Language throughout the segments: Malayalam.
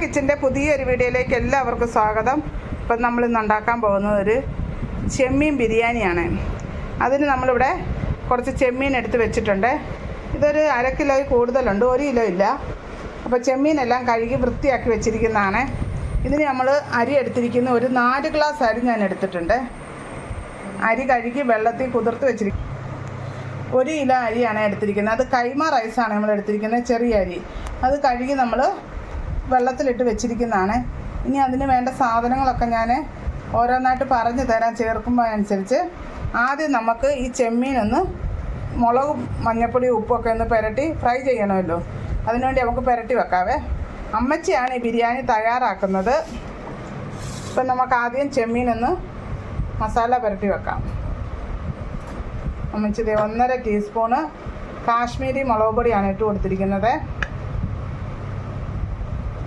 കിച്ചന്റെ പുതിയൊരു വീഡിയോയിലേക്ക് എല്ലാവർക്കും സ്വാഗതം. ഇപ്പം നമ്മൾ ഇന്ന് ഉണ്ടാക്കാൻ പോകുന്നത് ഒരു ചെമ്മീൻ ബിരിയാണിയാണ്. അതിന് നമ്മളിവിടെ കുറച്ച് ചെമ്മീൻ എടുത്ത് വെച്ചിട്ടുണ്ട്. ഇതൊരു അര കിലോയിൽ കൂടുതലുണ്ട് ഒരു കിലോ ഇല്ല. അപ്പോൾ ചെമ്മീനെല്ലാം കഴുകി വൃത്തിയാക്കി വെച്ചിരിക്കുന്നതാണ്. ഇതിന് നമ്മൾ അരി എടുത്തിരിക്കുന്ന ഒരു നാല് ഗ്ലാസ് അരി ഞാൻ എടുത്തിട്ടുണ്ട്. അരി കഴുകി വെള്ളത്തിൽ കുതിർത്ത് വെച്ചിരിക്കും ഒരു കിലോ അരിയാണ് എടുത്തിരിക്കുന്നത്. അത് കൈമ റൈസാണ് നമ്മൾ എടുത്തിരിക്കുന്നത് ചെറിയ അരി. അത് കഴുകി നമ്മൾ വെള്ളത്തിലിട്ട് വെച്ചിരിക്കുന്നതാണ്. ഇനി അതിന് വേണ്ട സാധനങ്ങളൊക്കെ ഞാൻ ഓരോന്നായിട്ട് പറഞ്ഞു തരാൻ ചേർക്കുമ്പോൾ അനുസരിച്ച് ആദ്യം നമുക്ക് ഈ ചെമ്മീനൊന്ന് മുളകും മഞ്ഞപ്പൊടി ഉപ്പൊക്കെ ഒന്ന് പുരട്ടി ഫ്രൈ ചെയ്യണമല്ലോ. അതിനുവേണ്ടി നമുക്ക് പുരട്ടി വെക്കാവേ. അമ്മച്ചിയാണ് ഈ ബിരിയാണി തയ്യാറാക്കുന്നത്. ഇപ്പം നമുക്ക് ആദ്യം ചെമ്മീനൊന്ന് മസാല പുരട്ടി വെക്കാം. അമ്മച്ചി ദേ ഒന്നര ടീസ്പൂണ് കാശ്മീരി മുളക് പൊടിയാണ് ഇട്ട് കൊടുത്തിരിക്കുന്നത്.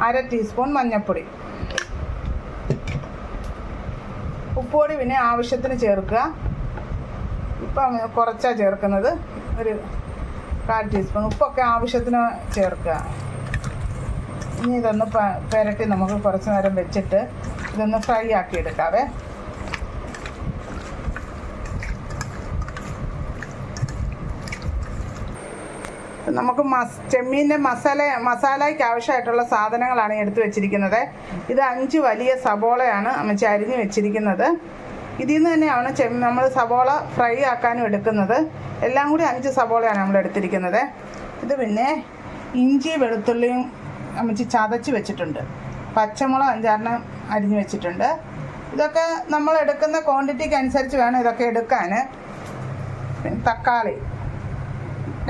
അര ടീസ്പൂൺ മഞ്ഞൾപ്പൊടി ഉപ്പുപൊടി പിന്നെ ആവശ്യത്തിന് ചേർക്കുക. ഇപ്പം കുറച്ചാണ് ചേർക്കുന്നത്. ഒരു കാൽ ടീസ്പൂൺ ഉപ്പൊക്കെ ആവശ്യത്തിന് ചേർക്കുക. ഇനി ഇതൊന്ന് പുരട്ടി നമുക്ക് കുറച്ച് നേരം വെച്ചിട്ട് ഇതൊന്ന് ഫ്രൈ ആക്കി എടുക്കാവേ. നമുക്ക് മസ് ചെമ്മീന്റെ മസാല മസാലയ്ക്ക് ആവശ്യമായിട്ടുള്ള സാധനങ്ങളാണ് എടുത്തു വെച്ചിരിക്കുന്നത്. ഇത് അഞ്ച് വലിയ സബോളയാണ് അമ്മച്ചി അരിഞ്ഞ് വെച്ചിരിക്കുന്നത്. ഇതിൽ നിന്ന് തന്നെയാണ് ചെമ്മ നമ്മൾ സബോള ഫ്രൈ ആക്കാനും എടുക്കുന്നത്. എല്ലാം കൂടി അഞ്ച് സബോളയാണ് നമ്മൾ എടുത്തിരിക്കുന്നത്. ഇത് പിന്നെ ഇഞ്ചി വെളുത്തുള്ളിയും അമ്മച്ചി ചതച്ച് വെച്ചിട്ടുണ്ട്. പച്ചമുളക് അഞ്ചാറിന് അരിഞ്ഞ് വെച്ചിട്ടുണ്ട്. ഇതൊക്കെ നമ്മൾ എടുക്കുന്ന ക്വാണ്ടിറ്റിക്ക് അനുസരിച്ച് വേണം ഇതൊക്കെ എടുക്കാൻ. തക്കാളി.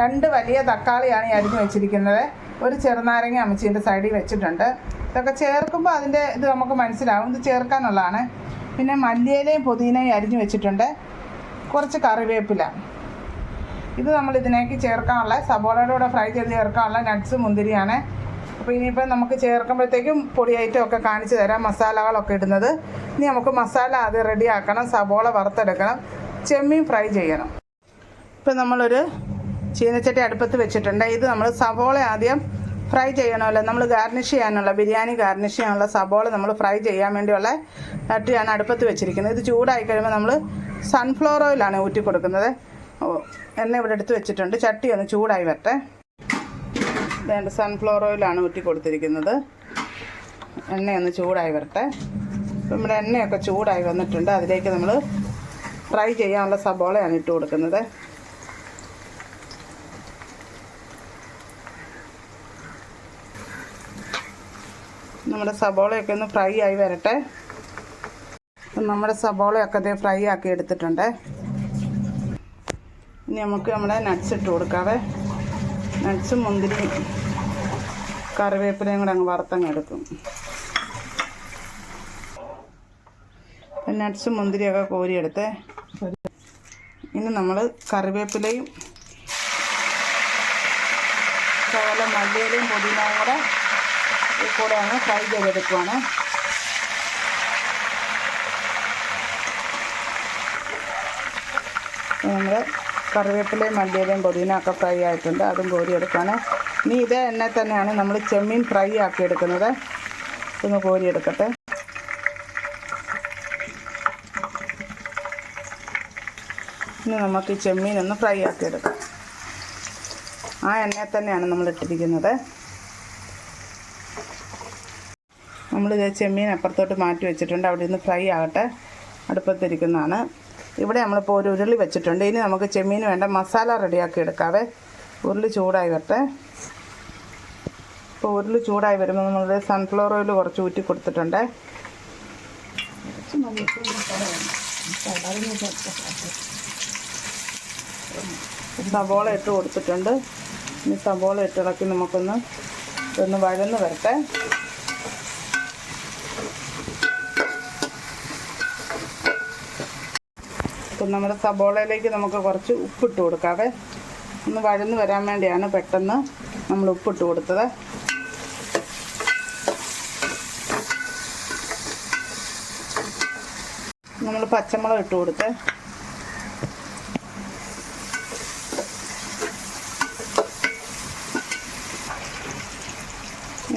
രണ്ട് വലിയ തക്കാളിയാണ് ഈ അരിഞ്ഞ് വെച്ചിരിക്കുന്നത്. ഒരു ചെറുനാരങ്ങ അമ്മച്ചീന്റെ സൈഡിൽ വെച്ചിട്ടുണ്ട്. ഇതൊക്കെ ചേർക്കുമ്പോൾ അതിന്റെ ഇത് നമുക്ക് മനസ്സിലാവും. ഇത് ചേർക്കാനുള്ളതാണ്. പിന്നെ മല്ലിയിലയും പുതിനയും അരിഞ്ഞു വെച്ചിട്ടുണ്ട്. കുറച്ച് കറിവേപ്പില. ഇത് നമ്മൾ ഇതിനേക്ക് ചേർക്കാനുള്ള സബോളയുടെ കൂടെ ഫ്രൈ ചെയ്ത് ചേർക്കാനുള്ള നട്ട്സ് മുന്തിരിയാണ്. അപ്പോൾ ഇനിയിപ്പോൾ നമുക്ക് ചേർക്കുമ്പോഴത്തേക്കും പൊടി ഐറ്റം ഒക്കെ കാണിച്ചു തരാം. മസാലകളൊക്കെ ഇടുന്നത്. ഇനി നമുക്ക് മസാല അത് റെഡിയാക്കണം. സബോള വറുത്തെടുക്കണം. ചെമ്മീൻ ഫ്രൈ ചെയ്യണം. ഇപ്പം നമ്മളൊരു ചീനച്ചട്ടി അടുപ്പത്ത് വെച്ചിട്ടുണ്ട്. ഇത് നമ്മൾ സവോള ആദ്യം ഫ്രൈ ചെയ്യണമല്ലോ. നമ്മൾ ഗാർണിഷ് ചെയ്യാനുള്ള ബിരിയാണി ഗാർണിഷ് ചെയ്യാനുള്ള സവോള നമ്മൾ ഫ്രൈ ചെയ്യാൻ വേണ്ടിയുള്ള ചട്ടിയാണ് അടുപ്പത്ത് വെച്ചിരിക്കുന്നത്. ഇത് ചൂടായി കഴിയുമ്പോൾ നമ്മൾ സൺഫ്ലവർ ഓയിലാണ് ഊറ്റി കൊടുക്കുന്നത്. എണ്ണ ഇവിടെ എടുത്ത് വെച്ചിട്ടുണ്ട്. ചട്ടി ഒന്ന് ചൂടായി വരട്ടെ. വേണ്ട സൺഫ്ലവർ ഓയിലാണ് ഊറ്റി കൊടുത്തിരിക്കുന്നത്. എണ്ണയൊന്ന് ചൂടായി വരട്ടെ. നമ്മുടെ എണ്ണയൊക്കെ ചൂടായി വന്നിട്ടുണ്ട്. അതിലേക്ക് നമ്മൾ ഫ്രൈ ചെയ്യാനുള്ള സബോളയാണ് ഇട്ട് കൊടുക്കുന്നത്. നമ്മുടെ സബോളയൊക്കെ ഒന്ന് ഫ്രൈ ആയി വരട്ടെ. നമ്മുടെ സബോളയൊക്കെ ഇതേ ഫ്രൈ ആക്കി എടുത്തിട്ടുണ്ട്. ഇനി നമുക്ക് നമ്മുടെ നട്ട്സ് ഇട്ട് കൊടുക്കാവേ. നട്ട്സും മുന്തിരിയും കറിവേപ്പിലയും കൂടെ അങ്ങ് വറുത്തങ്ങ് എടുക്കും. നട്ട്സും മുന്തിരിയൊക്കെ കോരിയെടുത്ത്. ഇനി നമ്മൾ കറിവേപ്പിലയും അതുപോലെ മല്ലിയിലയും പുതിനയും കൂടെ ഈ കൂടെയാണ് ഫ്രൈ ചെയ്തെടുക്കുവാണ്. നമ്മൾ കറിവേപ്പിലയും മല്ലിയിലയും പുതിന ഒക്കെ ഫ്രൈ ആയിട്ടുണ്ട് അതും കോരിയെടുക്കുകയാണ് ഇനി ഇതേ എണ്ണ തന്നെയാണ് നമ്മൾ ചെമ്മീൻ ഫ്രൈ ആക്കി എടുക്കുന്നത് ഒന്ന് കോരിയെടുക്കട്ടെ. ഇനി നമുക്ക് ഈ ചെമ്മീൻ ഒന്ന് ഫ്രൈ ആക്കി എടുക്കാം ആ എണ്ണ തന്നെയാണ് നമ്മൾ ഇട്ടിരിക്കുന്നത്. നമ്മൾ ചെമ്മീൻ അപ്പുറത്തോട്ട് മാറ്റി വെച്ചിട്ടുണ്ട്. അവിടെ നിന്ന് ഫ്രൈ ആകട്ടെ. അടുപ്പത്തിരിക്കുന്നതാണ്. ഇവിടെ നമ്മളിപ്പോൾ ഒരു ഉരുളി വെച്ചിട്ടുണ്ട്. ഇനി നമുക്ക് ചെമ്മീന് വേണ്ട മസാല റെഡിയാക്കി എടുക്കാവേ. ഉരുളി ചൂടായി വരട്ടെ ഇപ്പോൾ ഉരുളി ചൂടായി വരുമ്പോൾ നമ്മൾ സൺഫ്ലവർ ഓയിൽ കുറച്ച് ഊറ്റി കൊടുത്തിട്ടുണ്ട്. സബോള ഇട്ട് കൊടുത്തിട്ടുണ്ട്. ഇനി സബോള ഇട്ടിളക്കി നമുക്കൊന്ന് ഒന്ന് വഴന്ന് വരട്ടെ. അപ്പം നമ്മുടെ സബോളയിലേക്ക് നമുക്ക് കുറച്ച് ഉപ്പിട്ട് കൊടുക്കാവേ. ഒന്ന് വഴന്ന് വരാൻ വേണ്ടിയാണ് പെട്ടെന്ന് നമ്മൾ ഉപ്പിട്ട് കൊടുത്തത്. നമ്മൾ പച്ചമുളക് ഇട്ട് കൊടുത്ത്.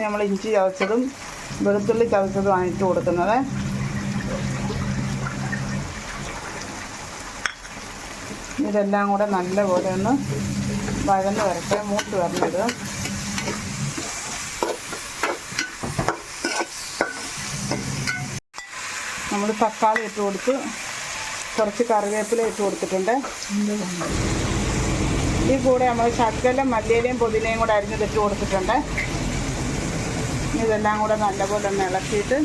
നമ്മൾ ഇഞ്ചി ചതച്ചതും വെളുത്തുള്ളി ചതച്ചതുമാണ് ഇട്ട് കൊടുക്കുന്നത്. ഇതെല്ലാം കൂടെ നല്ലപോലെ ഒന്ന് വഴന്ന് വരട്ടെ. മൂത്ത് വരണത് നമ്മൾ തക്കാളി ഇട്ട് കൊടുത്ത് കുറച്ച് കറിവേപ്പില ഇട്ട് കൊടുത്തിട്ടുണ്ട്. ഈ കൂടെ നമ്മൾ ശകലം മല്ലിയിലയും പുതിനയും കൂടെ അരിഞ്ഞത് ഇട്ട് കൊടുത്തിട്ടുണ്ട്. ഇതെല്ലാം കൂടെ നല്ലപോലെ ഒന്ന് ഇളക്കിയിട്ട്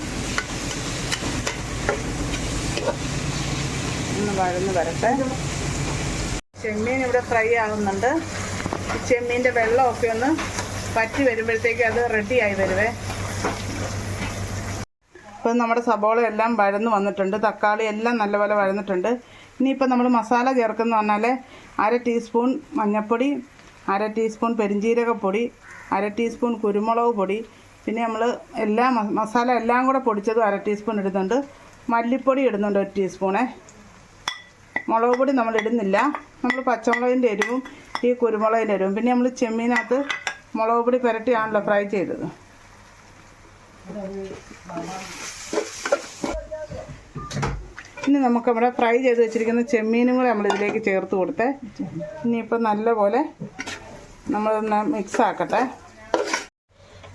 ഒന്ന് വഴന്ന് വരട്ടെ. ചെമ്മീൻ ഇവിടെ ഫ്രൈ ആകുന്നുണ്ട് ചെമ്മീന്റെ വെള്ളമൊക്കെ ഒന്ന് പറ്റി വരുമ്പോഴത്തേക്ക് അത് റെഡിയായി വരുവേ. ഇപ്പം നമ്മുടെ സബോള എല്ലാം വഴന്ന് വന്നിട്ടുണ്ട്. തക്കാളി എല്ലാം നല്ലപോലെ വഴന്നിട്ടുണ്ട്. ഇനിയിപ്പോൾ നമ്മൾ മസാല ചേർക്കുന്ന പറഞ്ഞാൽ അര ടീസ്പൂൺ മഞ്ഞൾപ്പൊടി അര ടീസ്പൂൺ പെരിഞ്ജീരകപ്പൊടി അര ടീസ്പൂൺ കുരുമുളക് പൊടി. പിന്നെ നമ്മൾ എല്ലാ മസാല എല്ലാം കൂടെ പൊടിച്ചതും അര ടീസ്പൂൺ ഇടുന്നുണ്ട്. മല്ലിപ്പൊടി ഇടുന്നുണ്ട് ഒരു ടീസ്പൂണേ മുളക് പൊടി നമ്മൾ ഇടുന്നില്ല. നമ്മൾ പച്ചമുളകിന്റെ എരിവും ഈ കുരുമുളകിന്റെ എരിവും. പിന്നെ നമ്മൾ ചെമ്മീനകത്ത് മുളക് പൊടി പുരട്ടിയാണല്ലോ ഫ്രൈ ചെയ്തത്. ഇനി നമുക്ക് ഫ്രൈ ചെയ്ത് വെച്ചിരിക്കുന്ന ചെമ്മീനും കൂടെ നമ്മൾ ഇതിലേക്ക് ചേർത്ത് കൊടുത്തേ. ഇനിയിപ്പോൾ നല്ലപോലെ നമ്മളൊന്ന് മിക്സ് ആക്കട്ടെ.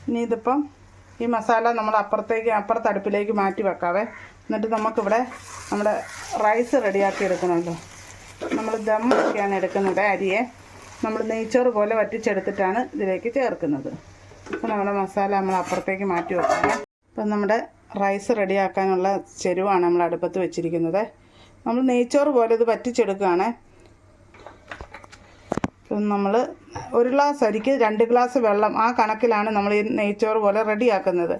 ഇനി ഇതിപ്പം ഈ മസാല നമ്മൾ അപ്പുറത്തേക്ക് അപ്പുറത്തെ അടുപ്പിലേക്ക് മാറ്റി വെക്കാവേ. എന്നിട്ട് നമുക്കിവിടെ നമ്മുടെ റൈസ് റെഡിയാക്കി എടുക്കണമല്ലോ. നമ്മൾ ദം ഒക്കെയാണ് എടുക്കുന്നത് അരിയെ. നമ്മൾ നെയ്ച്ചോറ് പോലെ വറ്റിച്ചെടുത്തിട്ടാണ് ഇതിലേക്ക് ചേർക്കുന്നത്. അപ്പോൾ നമ്മുടെ മസാല നമ്മൾ അപ്പുറത്തേക്ക് മാറ്റി വെക്കാം അപ്പം നമ്മുടെ റൈസ് റെഡിയാക്കാനുള്ള ചെരുവാണ് നമ്മൾ അടുപ്പത്ത് വെച്ചിരിക്കുന്നത്. നമ്മൾ നെയ്ച്ചോറ് പോലെ ഇത് വറ്റിച്ചെടുക്കുകയാണ്. നമ്മൾ ഒരു ഗ്ലാസ് അരിക്ക് രണ്ട് ഗ്ലാസ് വെള്ളം ആ കണക്കിലാണ് നമ്മൾ ഈ നെയ്ച്ചോറ് പോലെ റെഡിയാക്കുന്നത്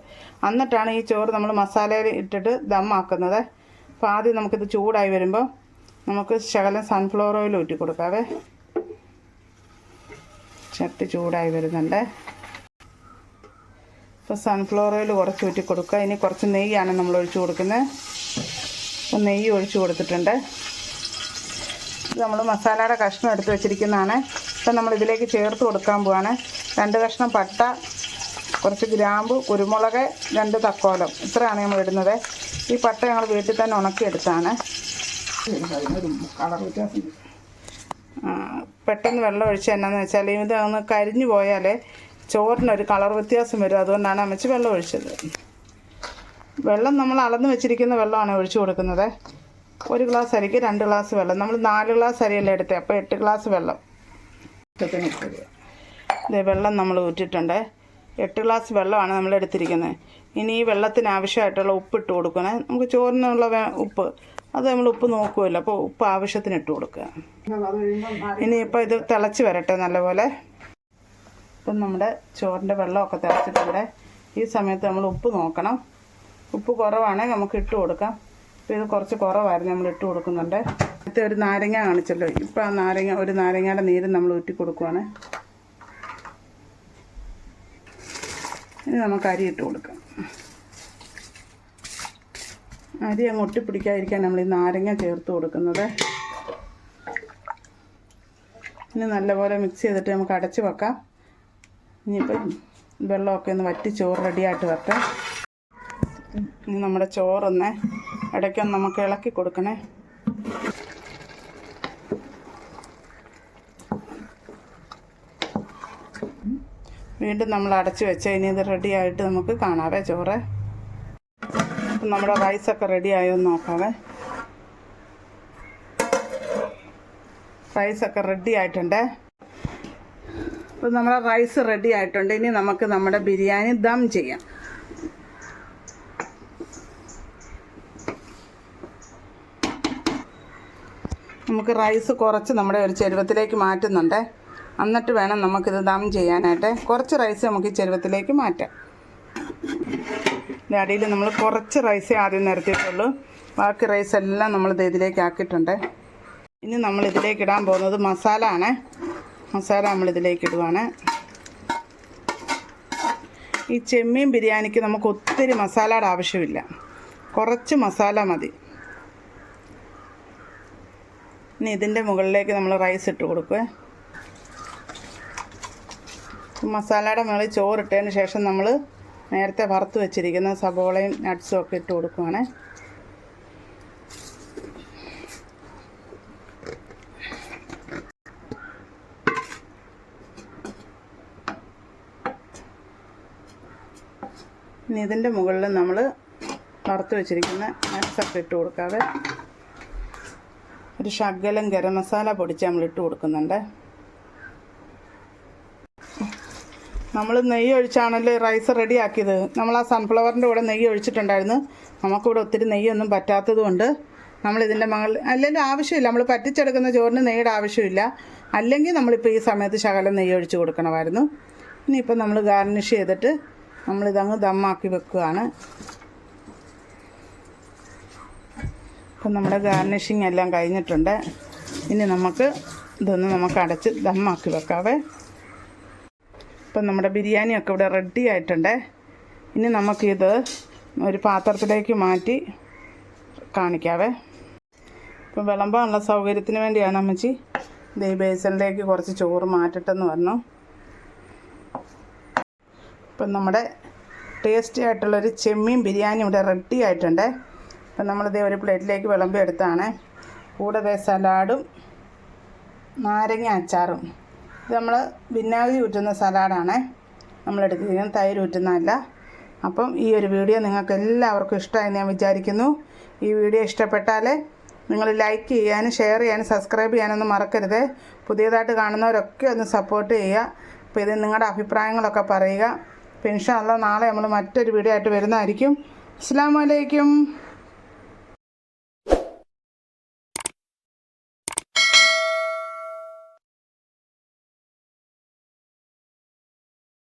എന്നിട്ടാണ് ഈ ചോറ് നമ്മൾ മസാലയിൽ ഇട്ടിട്ട് ദമ്മാക്കുന്നത് അപ്പോൾ ആദ്യം നമുക്കിത് ചൂടായി വരുമ്പോൾ നമുക്ക് ശകലം സൺഫ്ലവർ ഓയിൽ ഊറ്റി കൊടുക്കാവേ. ചട്ടി ചൂടായി വരുന്നുണ്ട്. ഇപ്പോൾ സൺഫ്ലവർ ഓയിൽ കുറച്ച് ഊറ്റി കൊടുക്കുക. ഇനി കുറച്ച് നെയ്യാണ് നമ്മൾ ഒഴിച്ചു കൊടുക്കുന്നത്. അപ്പോൾ നെയ്യ് ഒഴിച്ചു കൊടുത്തിട്ടുണ്ട്. ഇത് നമ്മൾ മസാലയുടെ കഷ്ണം എടുത്ത് വെച്ചിരിക്കുന്നതാണ്. ഇപ്പം നമ്മൾ ഇതിലേക്ക് ചേർത്ത് കൊടുക്കാൻ പോവാണ്. രണ്ട് കഷ്ണം പട്ട കുറച്ച് ഗ്രാമ്പു കുരുമുളക് രണ്ട് തക്കോലം. ഇത്രയാണ് നമ്മൾ ഇടുന്നത്. ഈ പട്ട ഞങ്ങൾ വീട്ടിൽ തന്നെ ഉണക്കിയെടുത്താണ്. പെട്ടെന്ന് വെള്ളം ഒഴിച്ച് എന്നാന്ന് വെച്ചാൽ ഇത് ഒന്ന് കരിഞ്ഞു പോയാൽ ചോറിനൊരു കളർ വ്യത്യാസം വരും. അതുകൊണ്ടാണ് അമ്മച്ചി വെള്ളം ഒഴിച്ചത്. വെള്ളം നമ്മൾ അളന്ന് വെച്ചിരിക്കുന്ന വെള്ളമാണ് ഒഴിച്ചു കൊടുക്കുന്നത്. ഒരു ഗ്ലാസ് അരിക്ക് രണ്ട് ഗ്ലാസ് വെള്ളം. നമ്മൾ നാല് ഗ്ലാസ് അരിയല്ലേ എടുത്തേ? അപ്പോൾ എട്ട് ഗ്ലാസ് വെള്ളം. ഇതേ വെള്ളം നമ്മൾ ഊറ്റിയിട്ടുണ്ട്. എട്ട് ഗ്ലാസ് വെള്ളമാണ് നമ്മൾ എടുത്തിരിക്കുന്നത്. ഇനി ഈ വെള്ളത്തിന് ആവശ്യമായിട്ടുള്ള ഉപ്പ് ഇട്ട് കൊടുക്കണേ. നമുക്ക് ചോറിനുള്ള ഉപ്പ്. അത് നമ്മൾ ഉപ്പ് നോക്കുമല്ലോ അപ്പോൾ ഉപ്പ് ആവശ്യത്തിന് ഇട്ട് കൊടുക്കുക. ഇനിയിപ്പോൾ ഇത് തിളച്ച് വരട്ടെ നല്ലപോലെ. ഇപ്പം നമ്മുടെ ചോറിന്റെ വെള്ളമൊക്കെ തിളച്ചിട്ടുണ്ട്. ഈ സമയത്ത് നമ്മൾ ഉപ്പ് നോക്കണം. ഉപ്പ് കുറവാണെങ്കിൽ നമുക്ക് ഇട്ട് കൊടുക്കാം. ഇപ്പോൾ ഇത് കുറച്ച് കുറവായിരുന്നു നമ്മൾ ഇട്ട് കൊടുക്കുന്നുണ്ട്. അടുത്ത ഒരു നാരങ്ങ കാണിച്ചല്ലോ. ഇപ്പം ആ നാരങ്ങ ഒരു നാരങ്ങയുടെ നീര് നമ്മൾ ഊറ്റി കൊടുക്കുവാണ്. ഇനി നമുക്ക് അരി ഇട്ട് കൊടുക്കാം. അരി അങ്ങ് ഒട്ടിപ്പിടിക്കാതിരിക്കാൻ നമ്മൾ ഈ നാരങ്ങ ചേർത്ത് കൊടുക്കുന്നത്. ഇനി നല്ലപോലെ മിക്സ് ചെയ്തിട്ട് നമുക്ക് അടച്ച് വെക്കാം. ഇനിയിപ്പം വെള്ളമൊക്കെ ഒന്ന് വറ്റി ചോറ് റെഡിയായിട്ട് വെക്കാം. ഇനി നമ്മുടെ ചോറൊന്ന് ഇടയ്ക്കൊന്ന് നമുക്ക് ഇളക്കി കൊടുക്കണേ. വീണ്ടും നമ്മൾ അടച്ചു വെച്ച് ഇനി ഇത് റെഡിയായിട്ട് നമുക്ക് കാണാവേ ചോറ്. നമ്മുടെ റൈസൊക്കെ റെഡി ആയോ എന്ന് നോക്കാവേ. റൈസൊക്കെ റെഡി ആയിട്ടുണ്ട്. അപ്പം നമ്മുടെ റൈസ് റെഡി ആയിട്ടുണ്ട്. ഇനി നമുക്ക് നമ്മുടെ ബിരിയാണി ദം ചെയ്യാം. നമുക്ക് റൈസ് കുറച്ച് നമ്മുടെ ഒരു ചെരുവത്തിലേക്ക് മാറ്റുന്നുണ്ട്. എന്നിട്ട് വേണം നമുക്കിത് ദം ചെയ്യാനായിട്ട്. കുറച്ച് റൈസ് നമുക്ക് ഈ ചെരുവത്തിലേക്ക് മാറ്റാം. അടിയിൽ നമ്മൾ കുറച്ച് റൈസ് ആദ്യം നിരത്തിയിട്ടുള്ളൂ. ബാക്കി റൈസ് എല്ലാം നമ്മൾ ഇത് ഇതിലേക്ക് ആക്കിയിട്ടുണ്ട്. ഇനി നമ്മൾ ഇതിലേക്ക് ഇടാൻ പോകുന്നത് മസാല ആണ്. മസാല നമ്മൾ ഇതിലേക്ക് ഇടുവാണ്. ഈ ചെമ്മീൻ ബിരിയാണിക്ക് നമുക്ക് ഒത്തിരി മസാലയുടെ ആവശ്യമില്ല. കുറച്ച് മസാല മതി. ഇനി ഇതിന്റെ മുകളിലേക്ക് നമ്മൾ റൈസ് ഇട്ട് കൊടുക്കുക മസാലയുടെ മേളിൽ ചോറിട്ടതിന് ശേഷം നമ്മൾ നേരത്തെ വറുത്ത് വെച്ചിരിക്കുന്ന സബോളയും നട്ട്സും ഒക്കെ ഇട്ട് കൊടുക്കുവാണേ. ഇനി ഇതിന്റെ മുകളിൽ നമ്മൾ വറുത്ത് വെച്ചിരിക്കുന്ന നട്ട്സൊക്കെ ഇട്ട് കൊടുക്കാതെ ഒരു ഷഗലം ഗരം മസാല പൊടിച്ച് നമ്മൾ ഇട്ട് കൊടുക്കുന്നുണ്ട്. നമ്മൾ നെയ്യ് ഒഴിച്ചാണല്ലോ റൈസ് റെഡിയാക്കിയത്. നമ്മൾ ആ സൺഫ്ലവറിന്റെ കൂടെ നെയ്യ് ഒഴിച്ചിട്ടുണ്ടായിരുന്നു നമുക്കിവിടെ ഒത്തിരി നെയ്യൊന്നും പറ്റാത്തത് കൊണ്ട് നമ്മളിതിന്റെ മകൾ അല്ലെങ്കിൽ ആവശ്യമില്ല. നമ്മൾ പറ്റിച്ചെടുക്കുന്ന ചോറിന് നെയ്യുടെ ആവശ്യമില്ല. അല്ലെങ്കിൽ നമ്മളിപ്പോൾ ഈ സമയത്ത് ശകലം നെയ്യ് ഒഴിച്ച് കൊടുക്കണമായിരുന്നു. ഇനിയിപ്പോൾ നമ്മൾ ഗാർണിഷ് ചെയ്തിട്ട് നമ്മളിതങ്ങ് ദമ്മാക്കി വെക്കുകയാണ് ഇപ്പം നമ്മുടെ ഗാർണിഷിങ് എല്ലാം കഴിഞ്ഞിട്ടുണ്ട്. ഇനി നമുക്ക് ഇതൊന്ന് നമുക്ക് അടച്ച് ദമ്മാക്കി വെക്കാവേ. ഇപ്പം നമ്മുടെ ബിരിയാണിയൊക്കെ ഇവിടെ റെഡി ആയിട്ടുണ്ട്. ഇനി നമുക്കിത് ഒരു പാത്രത്തിലേക്ക് മാറ്റി കാണിക്കാവേ. ഇപ്പം വിളമ്പാനുള്ള സൗകര്യത്തിന് വേണ്ടിയാണ് അമ്മച്ചി ദേ ബേസണിലേക്ക് കുറച്ച് ചോറ് മാറ്റിട്ടെന്ന് പറഞ്ഞു. ഇപ്പം നമ്മുടെ ടേസ്റ്റി ആയിട്ടുള്ളൊരു ചെമ്മീൻ ബിരിയാണി ഇവിടെ റെഡി ആയിട്ടുണ്ട്. അപ്പം നമ്മളിത് ഒരു പ്ലേറ്റിലേക്ക് വിളമ്പി എടുത്താണ്. കൂടെ സലാഡും നാരങ്ങ അച്ചാറും. ഇത് നമ്മൾ വിനാഗിരി ഊറ്റുന്ന സലാഡാണ്. നമ്മൾ എടുത്തിരിക്കുന്നത് തൈര് ഊറ്റുന്നതല്ല. അപ്പം ഈ ഒരു വീഡിയോ നിങ്ങൾക്ക് എല്ലാവർക്കും ഇഷ്ടമായി ഞാൻ വിചാരിക്കുന്നു. ഈ വീഡിയോ ഇഷ്ടപ്പെട്ടാൽ നിങ്ങൾ ലൈക്ക് ചെയ്യാനും ഷെയർ ചെയ്യാനും സബ്സ്ക്രൈബ് ചെയ്യാനൊന്നും മറക്കരുത്. പുതിയതായിട്ട് കാണുന്നവരൊക്കെ ഒന്ന് സപ്പോർട്ട് ചെയ്യുക. അപ്പോൾ ഇത് നിങ്ങളുടെ അഭിപ്രായങ്ങളൊക്കെ പറയുക. പെൻഷൻ ഉള്ള നാളെ നമ്മൾ മറ്റൊരു വീഡിയോ ആയിട്ട് വരുന്നതായിരിക്കും. അസ്സാം വലൈക്കും